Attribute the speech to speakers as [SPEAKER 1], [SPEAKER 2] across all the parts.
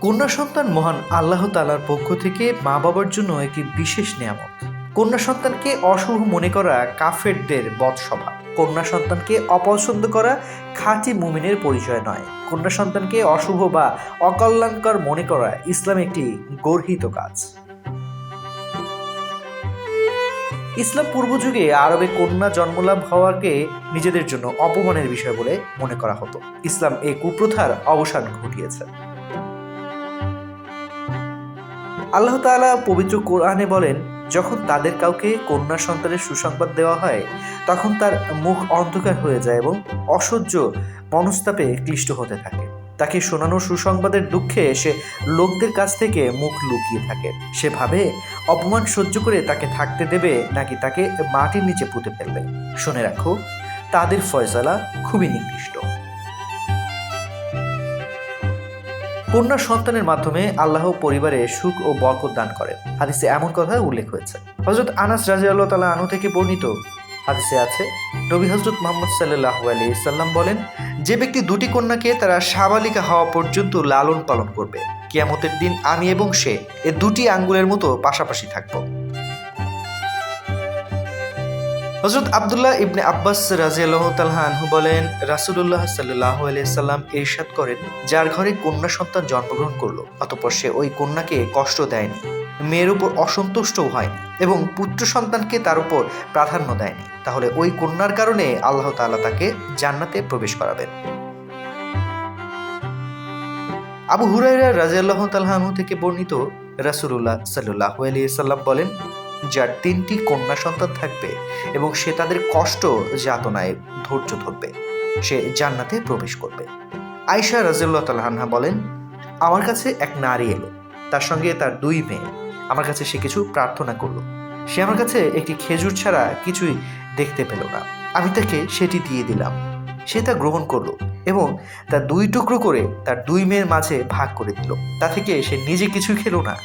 [SPEAKER 1] কন্যা সন্তান মহান আল্লাহ তালার পক্ষ থেকে মা বাবার জন্য একটি বিশেষ নিয়ামত। কন্যা সন্তানকে অশুভ মনে করা কাফেরদের বধসভা। কন্যা সন্তানকে অপছন্দ করা খাঁটি মুমিনের পরিচয় নয়। কন্যা সন্তানকে অশুভ বা অকল্যাণকর মনে করা ইসলাম একটি গর্হিত কাজ। ইসলাম পূর্ব যুগে আরবে কন্যা জন্মলাভ হওয়াকে নিজেদের জন্য অপমানের বিষয় বলে মনে করা হতো। ইসলাম এই কুপ্রথার অবসান ঘটিয়েছে। আল্লাহ তাআলা পবিত্র কোরআনে বলেন, যখন তাদের কাউকে কন্যা সন্তানের সুসংবাদ দেওয়া হয়, তখন তার মুখ অন্ধকার হয়ে যায় এবং অসহ্য মনস্তাপে ক্লিষ্ট হতে থাকে। তাকে শোনানো সুসংবাদের দুঃখে সে লোকদের কাছ থেকে মুখ লুকিয়ে থাকে। সে ভাবে, অপমান সহ্য করে তাকে থাকতে দেবে নাকি তাকে মাটির নিচে পুঁতে ফেলবে? শুনে রাখো, তাদের ফয়সালা খুবই নিকৃষ্ট। কন্যা সন্তানের মাধ্যমে আল্লাহ পরিবারে সুখ ও বরকত দান করেন হাদিসে এমন কথা উল্লেখ হয়েছে। হজরত আনাস রাজি আল্লাহ তালা আনু থেকে বর্ণিত হাদিসে আছে, নবী হজরত মোহাম্মদ সাল্লাহ আলি সাল্লাম বলেন, যে ব্যক্তি দুটি কন্যাকে তারা সাবালিকা হওয়া পর্যন্ত লালন পালন করবে, কিয়ামতের দিন আমি এবং সে এ দুটি আঙ্গুলের মতো পাশাপাশি থাকব। হজরত আবদুল্লাহ ইবনে আব্বাস রাজিয়াল্লাহ তালহানহু বলেন, রাসুলুল্লাহ সাল্লাহ সাল্লাম ইরশাদ করেন, যার ঘরে কন্যা সন্তান জন্মগ্রহণ করল, অতপর সে ওই কন্যাকে কষ্ট দেয়নি, মেয়ের উপর অসন্তুষ্টও হয়নি এবং পুত্র সন্তানকে তার উপর প্রাধান্য দেয়নি। তাহলে ওই কন্যার কারণে আল্লাহ তাআলা তাকে জান্নাতে প্রবেশ করাবেন। আবু হুরাইরা রাজিয়াল্লাহ তালহানহু থেকে বর্ণিত রাসুলুল্লাহ সাল্লাহ সাল্লাম বলেন যার তিনটি কন্যা সন্তান থাকবে এবং সে তাদের কষ্ট যাতনায় ধৈর্য ধরবে। সে জান্নাতে প্রবেশ করবে। আয়সা রাজিউল্লাহ তালহান্না বলেন, আমার কাছে এক নারী এলো। তার সঙ্গে তার দুই মেয়ে। আমার কাছে সে কিছু প্রার্থনা করল। সে আমার কাছে একটি খেজুর ছাড়া কিছুই দেখতে পেল না। আমি তাকে সেটি দিয়ে দিলাম। সে তা গ্রহণ করল এবং তার দুই টুকরো করে তার দুই মেয়ের মাঝে ভাগ করে দিল। তা থেকে সে নিজে কিছু খেলো না।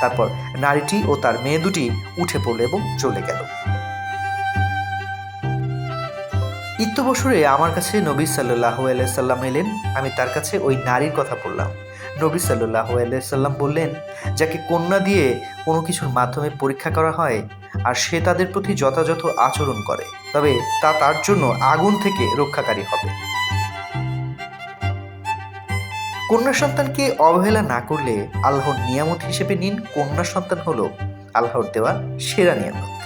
[SPEAKER 1] তারপর নারীটি ও তার মেয়ে দুটি উঠে পড়ল এবং চলে গেল। বছরে আমার কাছে নবী সাল্লাহ সাল্লাম এলেন, আমি তার কাছে ওই নারীর কথা বললাম। নবী সাল্লাহ সাল্লাম বললেন, যাকে কন্যা দিয়ে কোনো কিছুর মাধ্যমে পরীক্ষা করা হয় আর সে তাদের প্রতি যথাযথ আচরণ করে, তবে তা তার জন্য আগুন থেকে রক্ষাকারী হবে। কন্যা সন্তানকে অবহেলা না করলে আল্লাহর নিয়ামত হিসেবে নিন। কন্যা সন্তান হলো আল্লাহর দেওয়া সেরা নিয়ামত।